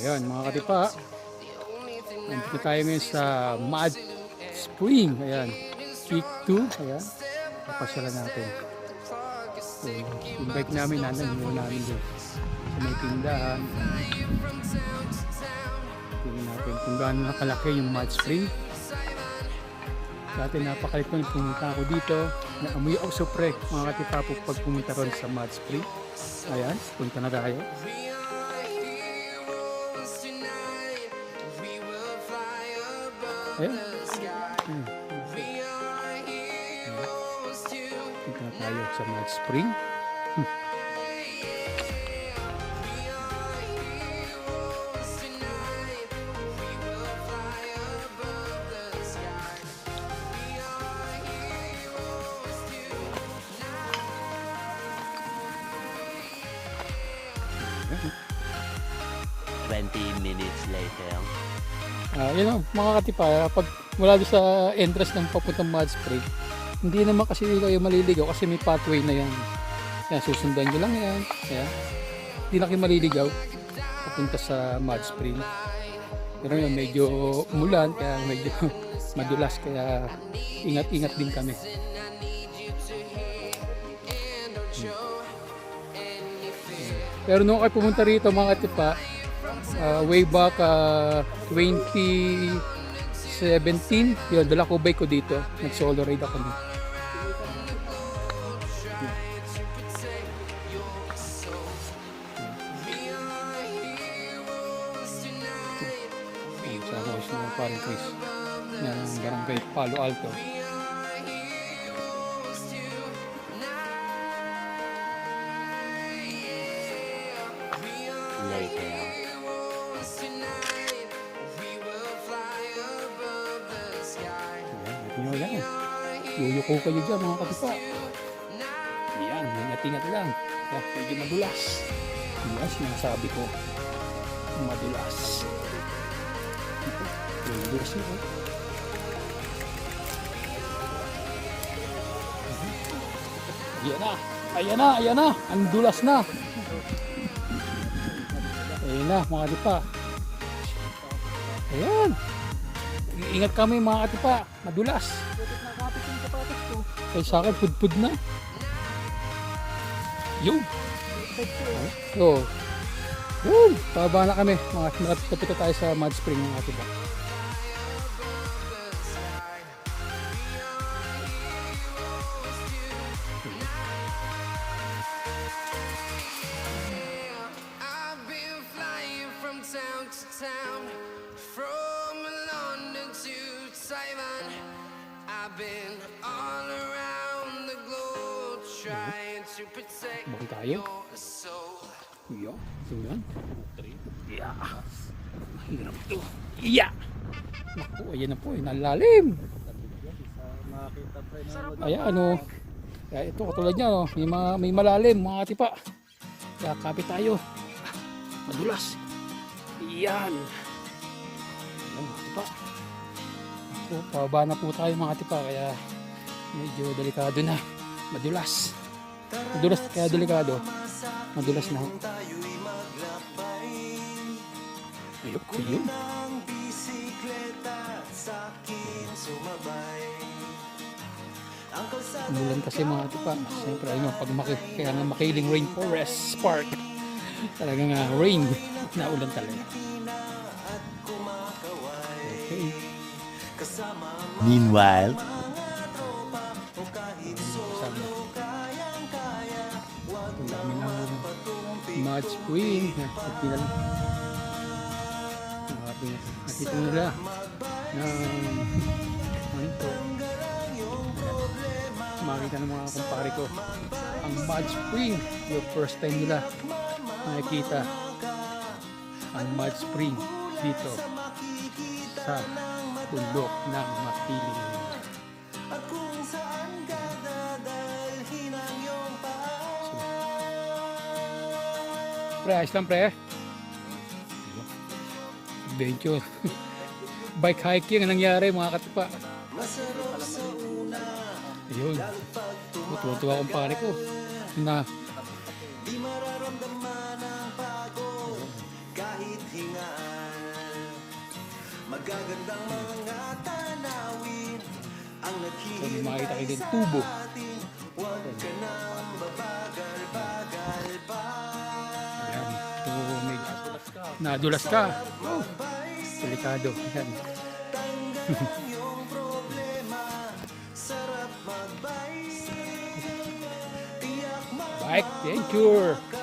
Ayan, mga katipa. Nandito tayo ngayon sa Mud Spring. Ayan. Peak 2. Ayan. Papasyalan natin. So, invite namin nanan muna namin doon. Sa may tindahan. Tingnan natin kung gaano nakalaki yung Mud Spring. Dati napakalit ko nung pumunta ako dito. Naamoy ako sopre mga katipa po pag pumunta ron sa Mud Spring. Ayan, punta na tayo. Ayan. Ayan. Punta tayo sa Mud Spring. Hmm. Twenty minutes later. Ah, yun o, mga katipa, pag mula doon sa entrance ng papuntang Mud Spring, hindi naman kasi kayo maliligaw kasi may pathway na yan. Kaya susundan nyo lang yan. Kaya, hindi na kayo maliligaw papunta sa Mud Spring. Pero yun, medyo umulan, kaya medyo madulas, kaya ingat-ingat din kami. Pero nung kayo pumunta rito mga katipa, uh, way back uh, 2017 yun dala ko bike ko dito nag solo ride ako. Ayun, sa is ng parang Chris ng barangay Palo Alto nyo yan. Yuyuko kayo dyan mga katipa. Yan, ingat-ingat lang. Kaya medyo madulas. Yan, sinasabi ko. Madulas. Ito, madulas oh. Ayan na. Ayan na, ayan na. Ang dulas na. Ayan na, mga katipa. Ayan. Ingat kami mga katipa, madulas. Kaya sa akin, pudpud na. Yun. Oo. Yun. Pababa na kami. Mga na tayo sa mud spring mga katipa. Taiwan. I've been all around the globe trying to protect your soul. Iya. Tingnan. Iya. Mahirap to. Iya. Naku, ayan na po. eh, Nalalim. Ayan, ano. Kaya ito, katulad niya, no, may, mga, may malalim, mga katipa. Kaya kapit tayo. Madulas. Iyan. Ayan, mga katipa. Ako, pababa na po tayo, mga katipa. Kaya medyo delikado na. Madulas. Madulas, kaya delikado. Madulas na. Ayok, ayun. Umulan kasi mga tipa. Siyempre, ayun, pag maki, kaya nga makiling rainforest park. Talaga nga rain. Naulan talaga. Okay. Meanwhile, Sabi. Ang dami na mud spring. Pati na lang. Grabe. Nakita nila ng ano ito. Makita ng mga kumpare ko ang mud spring. Yung first time nila nakikita ang mud spring dito sa bundok ng Makiling. Pre, ayos lang pre. Adventure. Bike hiking ang nangyari mga katipa. Ayun. Tuwa-tuwa akong pare ko. Na Di mararamdaman ang pagod kahit hinga So, may makikita kayo din tubo. Ayan. Medyo nadulas ka. Oh, delikado. Ayan. Bike Venture. At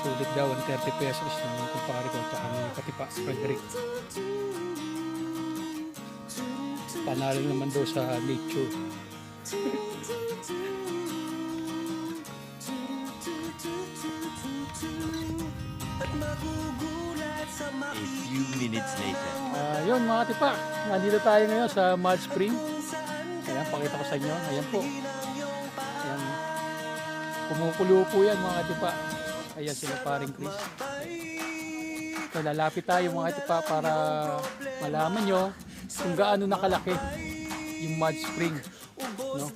Sulit daw ang 30 pesos ng kumpare ko tsaka ni Katipa Frederick. Panalo naman daw sa nature. At A few minutes later. Ah, yun mga Katipa, nandito tayo ngayon sa Mud Spring. Ayan, pakita ko sa inyo. Ayan po. Ayan. Kumukulo po yan mga Katipa. Ayan sila paring Chris. So, lalapit tayo mga Katipa para malaman nyo kung gaano nakalaki yung Mud Spring. No?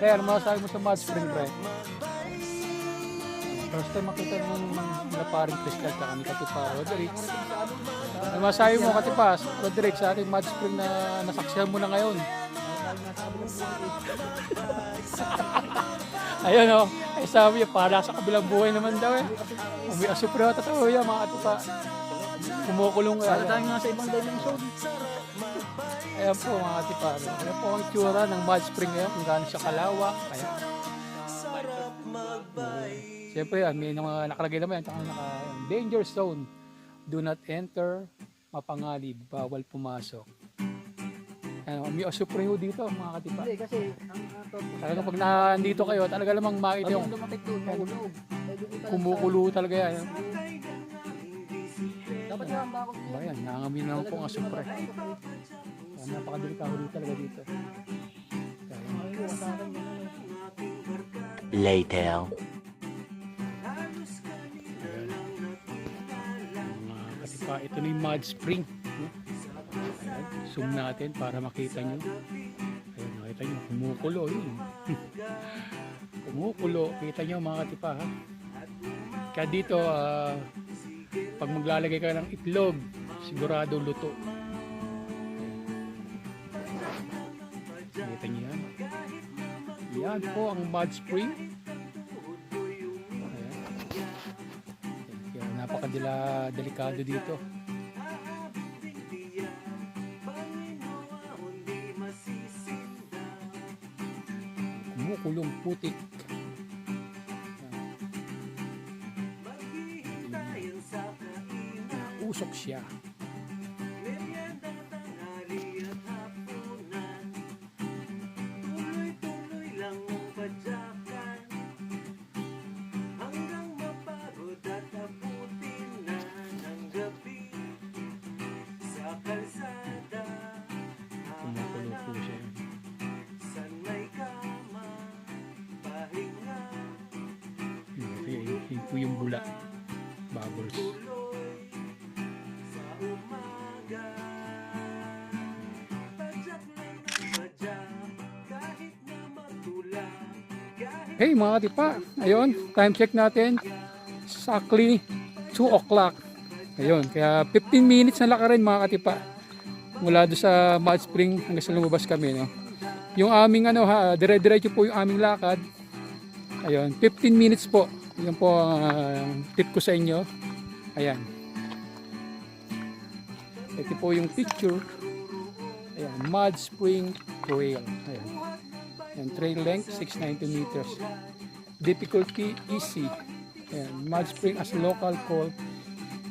Pre, ano masasabi mo sa Mud Spring, pre? First time makita ng mga paring Crystal tsaka ni Katipa Roderick. Ano masasabi mo Katipa, Roderick, sa ating Mud Spring na nasaksihan mo na ngayon? Ayun o, ay sabi niya, para sa kabilang buhay naman daw eh. Umi asupre ako, totoo yan mga Katipa. Kumukulong ka. Para tayo nga sa ibang dimension. Ayan po mga Katipa. Ayan po ang itsura ng Mud Spring ngayon, kung gaano siya kalawak. Ayan. Siyempre, yan, may mga nakalagay naman yan. Tsaka naka, danger zone. Do not enter. Mapangalib. Bawal pumasok. Ano, may asupreho dito mga katipa. Hindi, kasi ang uh, Talaga pag nandito kayo, talaga namang makita yung doon, mahulog. Italas kumukulo talaga yan. Dapat nga ang bakod niya. Bayan, nangangamin naman po ang asupre. Napakadelikado dito talaga dito. Later. Mga katipa, ito na yung mud spring. no? Ayan, Zoom natin para makita nyo. Ayun, makita nyo, kumukulo yun. kumukulo, kita nyo mga katipa ha. Kaya dito, ah, pag maglalagay ka ng itlog, sigurado luto. Kita nyo yan. Yan po ang mud spring. Napakadila delikado dito. Kumukulong putik. Usok siya. Po yung bula. Bubbles. Hey mga katipa, ayun, time check natin. Exactly 2 o'clock. Ayun, kaya 15 minutes na lakarin mga katipa. Mula doon sa Mud Spring hanggang sa lumabas kami. No? Yung aming ano ha, dire-diretso po yung aming lakad. Ayun, 15 minutes po. Yan po ang ah, tip ko sa inyo. Ayan. Ito po yung picture. Ayan, Mud Spring Trail. Ayan. Ayan, trail length 690 meters. Difficulty easy. Ayan, Mud Spring as local call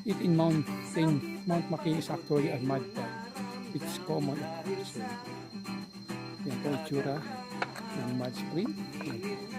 it in mountain. Mount Maki is actually a mud pond. It's common. So, yan po itsura ng Mud Spring. Ayan.